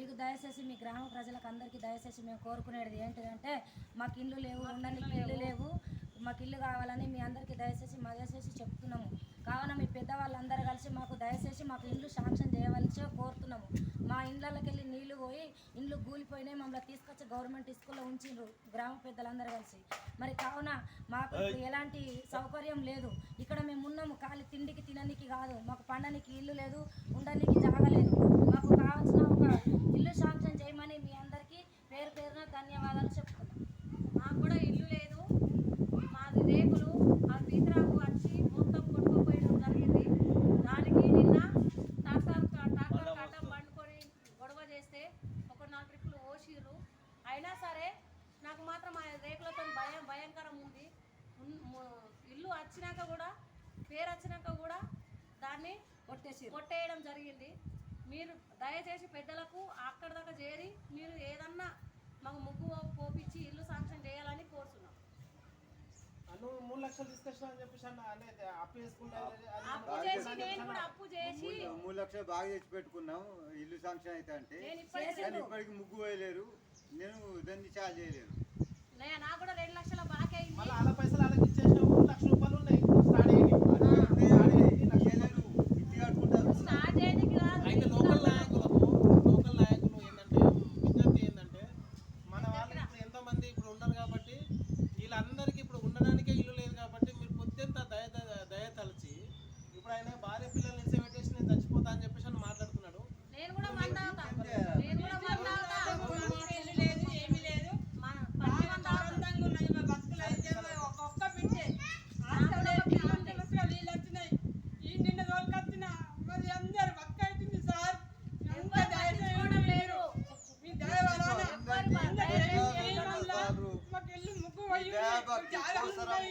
మీకు దయచేసి మీ గ్రామ ప్రజలకు అందరికీ దయచేసి మేము కోరుకునేది ఏంటిదంటే మాకు ఇల్లు లేవు ఉండడానికి ఇల్లు లేవు మాకు ఇల్లు కావాలని మీ అందరికీ దయచేసి మా దయచేసి చెప్తున్నాము. కావున మీ పెద్దవాళ్ళందరూ కలిసి మాకు దయచేసి మాకు ఇల్లు శాంక్షన్ చేయవలసి కోరుతున్నాము. మా ఇళ్ళకి వెళ్ళి నీళ్ళు పోయి ఇండ్లు కూలిపోయినాయి మమ్మల్ని తీసుకొచ్చి గవర్నమెంట్ స్కూల్లో ఉంచిండ్రు గ్రామ పెద్దలందరూ కలిసి. మరి కావున మాకు ఎలాంటి సౌకర్యం లేదు. ఇక్కడ మేము ఉన్నాము ఖాళీ తిండికి తినడానికి కాదు. మాకు పండడానికి ఇల్లు లేదు ఉండడానికి జాగ లేదు. మాకు కావాల్సిన ఒక ఇల్లు శాంక్షన్ చేయమని మీ అందరికీ పేరు పేరున ధన్యవాదాలు చెప్తున్నాం మాకు కూడా ఇల్లు లేదు. మాది రేకులు ఆ పీతరాకు వచ్చి మొత్తం కొట్టుకుపోయడం జరిగింది. దానికి నిన్న ట్రాక్టర్ ట్రాక్టర్ కట్టం పండుకొని గొడవ చేస్తే ఒక నాలుగు ట్రిప్పులు ఓసిర్రు. అయినా సరే నాకు మాత్రం ఆ రేకులతో భయం భయంకరం ఉంది. ఇల్లు వచ్చినాక కూడా పేరు వచ్చినాక కూడా దాన్ని కొట్టేసి కొట్టేయడం జరిగింది. మీరు దయచేసి పెద్దలకు అక్కడ దాకా చేరి మీరు ఏదన్నా మాకు ముగ్గు పోపించి ఇల్లు శాంక్షన్ చేయాలని కోరుతున్నాం. నువ్వు మూడు లక్షలు తీసుకొచ్చినా అని చెప్పేసి అన్న అనేది అప్పు చేసుకుంటే అప్పు చేసి నేను కూడా అప్పు చేసి మూడు- లక్షలు బాగా తెచ్చి పెట్టుకున్నాం ఇల్లు శాంక్షన్ అయితే అంటే. నేను ఇప్పటికీ ముగ్గు వేయలేరు నేను దాన్ని చార్జ్ చేయలేను. నే- నాకు కూడా రెండు లక్షల బాకీ అయింది. మళ్ళీ అలా పైసలు అలాగే ఇచ్చేసిన మూడు లక్షల రూపాయలు వీళ్ళందరికీ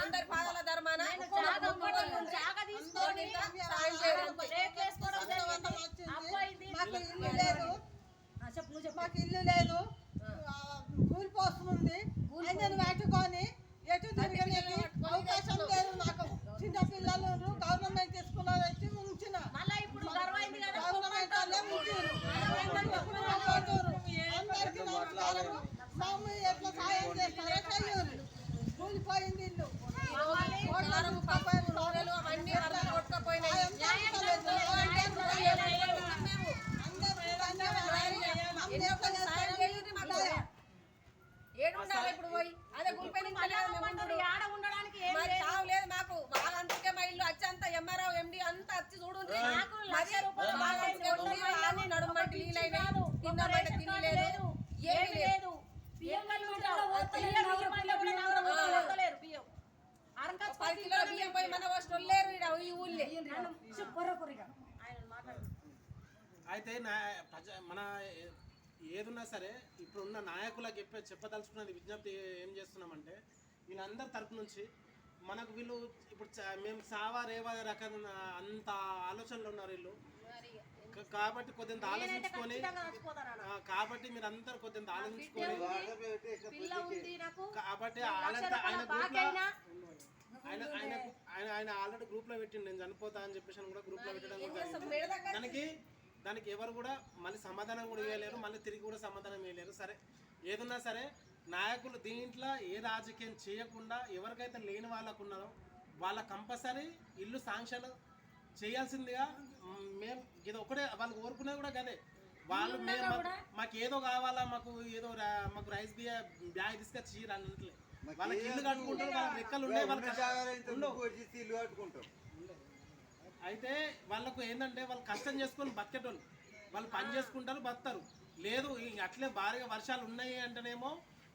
అందరి పాదాల ధర్మాన. మాకు ఇల్లు లేదు ఆ, చెప్పు నువ్వు చెప్పు మాకు ఇల్లు లేదు కూలిపోతుంది నేను పెట్టుకొని ఎటు తిరగడానికి అవకాశం లేదు నాకు చిన్న పిల్లలు గవర్నమెంట్ స్కూల్లో వచ్చి ఉంచిన మళ్ళా ఇప్పుడు గర్వైంది కదా గవర్నమెంట్ వాళ్ళే ఉంచారు అందరికీ నమస్కారం మమ్మీ ఎట్లా సాయం చేస్తారో చెయ్యరు కూలిపోయింది ఇల్లు కారం, పప్పు, నూనెలు అవన్నీ అరవై కొట్టుకుపోయినాయి. సాయం చేస్తారు. మేము అందరికీ ధన్యవాదాలు. ఎన్ని ఒక్కరు సాయం చేయండి మాకు. ఏడు ఉండాలి ఇప్పుడు పోయి అదే గుంపె నుంచి వెళ్ళాలి మేము ఉండు. ఆడ ఉండడానికి ఏం మరి లేదు. చావు లేదు మాకు బాగా అందుకే మా ఇల్లు వచ్చి అంత ఎంఆర్ఓ ఎండి అంతా వచ్చి చూడుండ్రి నాకు లక్ష రూపాయలు బాగా బాగా అయింది. ఒడ్డు వాళ్ళని నడుము బట్టి నీళ్ళైనాయి. కాదు. తిన్న ఒక బట్ట రేషన్ తిండి కార్డు లేదు. లేదు. ఏమీ ఏమీ లేదు. లేదు. బియ్యం కలిగి ఉంటారు. బియ్యం ఇవ్వమంటే కూడా నగరం కూడా వస్తలేరు బియ్యం. అరకచ్చి పది కిలోల బియ్యం పోయి మన వస్తు లేరు ఈడ ఈ ఊళ్ళే చెప్పు కొర్ర కొర్రగా ఆయన మాట్లాడు అయితే నా ప్రజ మన ఏదున్నా సరే ఇప్పుడున్న నాయకులకు చెప్పే చెప్పదలుచుకున్నది విజ్ఞప్తి ఏం చేస్తున్నామంటే వీళ్ళందరి తరపు నుంచి మనకు వీళ్ళు ఇప్పుడు మేము సావా రేవా రకం అంత ఆలోచనలు ఉన్నారు వీళ్ళు. కాబట్టి కొద్దింత ఆలోచించుకొని కాబట్టి మీరు అందరు కొద్దింత ఆలోచించుకొని కాబట్టి ఆయన ఆయన ఆయన ఆయన ఆయన ఆల్రెడీ గ్రూప్లో పెట్టిండు నేను చనిపోతా అని చెప్పేసి కూడా గ్రూప్లో పెట్టడం. దానికి దానికి ఎవరు కూడా మళ్ళీ సమాధానం కూడా ఇవ్వలేరు మళ్ళీ తిరిగి కూడా సమాధానం ఇవ్వలేరు. సరే ఏదున్నా సరే నాయకులు దీంట్లో ఏ రాజకీయం చేయకుండా ఎవరికైతే లేని వాళ్ళకు ఉన్నదో వాళ్ళ కంపల్సరీ ఇల్లు శాంక్షన్ చేయాల్సిందిగా మ్, మేము ఇది ఒకటే వాళ్ళు కోరుకునేది కూడా గదే. వాళ్ళు మేము మాకు- ఏదో కావాలా మాకు ఏదో మాకు రైస్ బియ్య బ్యాగ్ తీసుకొచ్చి చీర అన్నట్లే. వాళ్ళకి ఇల్లు కట్టుకుంటారు వాళ్ళ రెక్కలు ఉన్నాయి వాళ్ళకి ముగ్గు వచ్చేసి ఇల్లు కట్టుకుంటాం. అయితే వాళ్ళకు ఏంటంటే వాళ్ళు కష్టం చేసుకొని బతికేటోళ్ళు. వాళ్ళు పని చేసుకుంటారు బతారు లేదు అట్లే భారీగా వర్షాలు ఉన్నాయి అంటేనేమో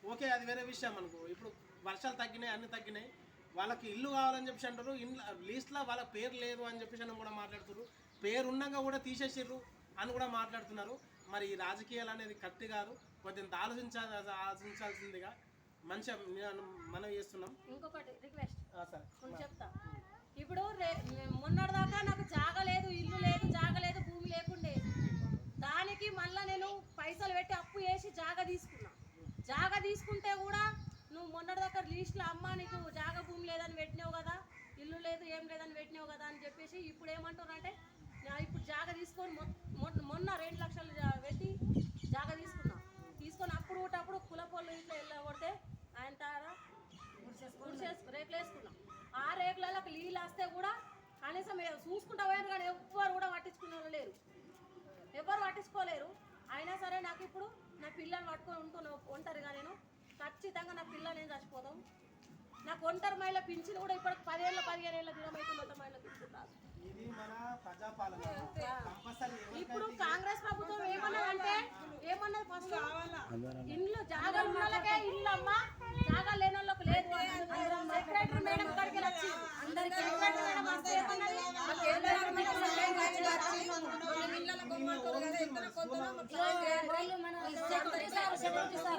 ఓకే అది వేరే విషయం మనకు ఇప్పుడు వర్షాలు తగ్గినాయి అన్ని తగ్గినాయి. వాళ్ళకి ఇల్లు కావాలని చెప్పేసి అంటారు. ఇల్లు లీస్ట్లో వాళ్ళ పేరు లేదు అని చెప్పేసి అని కూడా మాట్లాడుతారు పేరు ఉన్నాక కూడా తీసేసిర్రు అని కూడా మాట్లాడుతున్నారు. మరి ఈ రాజకీయాలు అనేది కత్తి కాదు. కొద్దింత ఆలోచించాలి ఆలోచించాల్సిందిగా మంచిగా మనం చేస్తున్నాం. ఇంకొకటి రిక్వెస్ట్. చెప్తా. ఇప్పుడు రే- మొన్నటిదాకా నాకు జాగ లేదు ఇల్లు లేదు జాగ లేదు భూమి లేకుండే. దానికి మళ్ళా నేను పైసలు పెట్టి అప్పు చేసి జాగ తీసుకున్నా. జాగ తీసుకుంటే కూడా నువ్వు మొన్నటి దగ్గర లీస్ట్లో అమ్మ నీకు జాగ భూమి లేదని పెట్టినావు కదా ఇల్లు లేదు ఏం లేదని పెట్టినావు కదా అని చెప్పేసి ఇప్పుడు ఏమంటున్నారంటే ఇప్పుడు జాగ తీసుకొని మొన్న- రెండు లక్షలు పెట్టి జాగ తీసుకున్నా. తీసుకొని అప్పుడు ఒకటప్పుడు కులపోళ్ళు ఇంట్లో వెళ్ళగొడితే ఆయన తారా గుడిసేసు రేకులు వేసుకున్నాం. ఆ రేకులలో నీళ్ళు వస్తే కూడా కనీసం చూసుకుంటా పోయారు కానీ ఎవ్వరు కూడా పట్టించుకునే వాళ్ళు లేరు. ఎవరు పట్టించుకోలేరు. అయినా సరే నాకు ఇప్పుడు నా పిల్లల్ని పట్టుకొని ఉంటున్నా ఒంటరిగా నేను. ఖచ్చితంగా నా పిల్లలు నేను చచ్చిపోతాం? నాకు ఒంటరి మహిళ పింఛన్ కూడా ఇప్పటికి పదేళ్ళ పదిహేను ఏళ్ళ దినం అయితే ఒంటరి మహిళ పింఛన్ రాదు. ఇప్పుడు కాంగ్రెస్ ప్రభుత్వం ఏమన్నదంటే ఏమన్నది ఫస్ట్? ఇల్లు జాగా ఉన్న వాళ్ళకే ఇల్లు అమ్మ జాగా లేని Okay.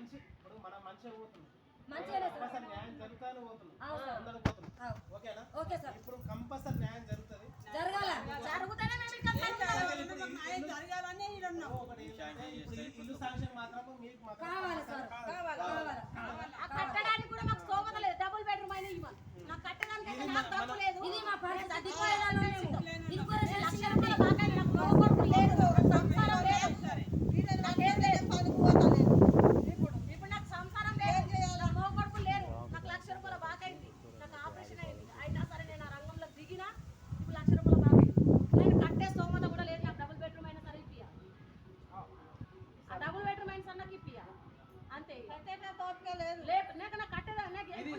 మంచి ఇప్పుడు మనం మంచిగా పోతున్నాం. కంపల్సరీ న్యాయం జరుగుతానే పోతున్నాం. అందరూ పోతున్నాం అవును. ఓకేనా? Okay sir. ఇప్పుడు కంపల్సరీ న్యాయం జరుగుతుంది. జరగాల. జరుగుతూనే మేము జరగాలని ఇల్లు మాత్రం మీకు మాత్రం కావాలి సార్ కావాలి కావాలి ఆ కట్టడానికి కూడా మాకు స్తోమత లేదు డబుల్ బెడ్రూమ్ అయినా ఇవ్వాలి నాకు కట్టడానికి అయితే నాకు డబ్బు లేదు ఇది మా పరిస్థితి అధికారులలో మేము ఇది కూడా లక్ష రూపాయల బాకాయి నాకు పోగొట్టు లేదు నాకు సంసారం లేదు నాకేం లేదు ఇప్పుడు నాకు సంసారం లేదు నా పోగొట్టు లేరు నాకు లక్ష రూపాయల బాకైంది నాకు ఆపరేషన్ అయింది అయినా సరే నేను ఆ రంగంలో దిగినా ఇప్పుడు లక్ష రూపాయల బాకైంది నేను కట్టే స్తోమత కూడా లేదు నాకు డబుల్ బెడ్రూమ్ అయినా సరే ఇప్పియాలి ఆ డబుల్ బెడ్రూమ్ అయినా సరే నాకు ఇప్పియాలి అంతే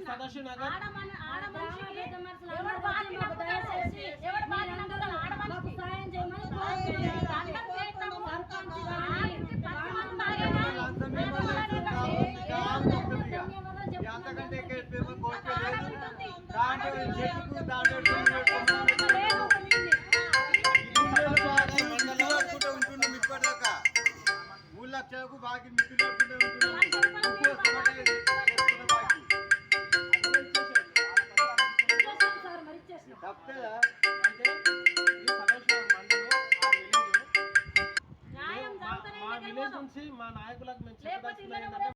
సదాశివ్ నగర్ ఆడమని ఆడ మనిషికి పెద్ద మనుషులు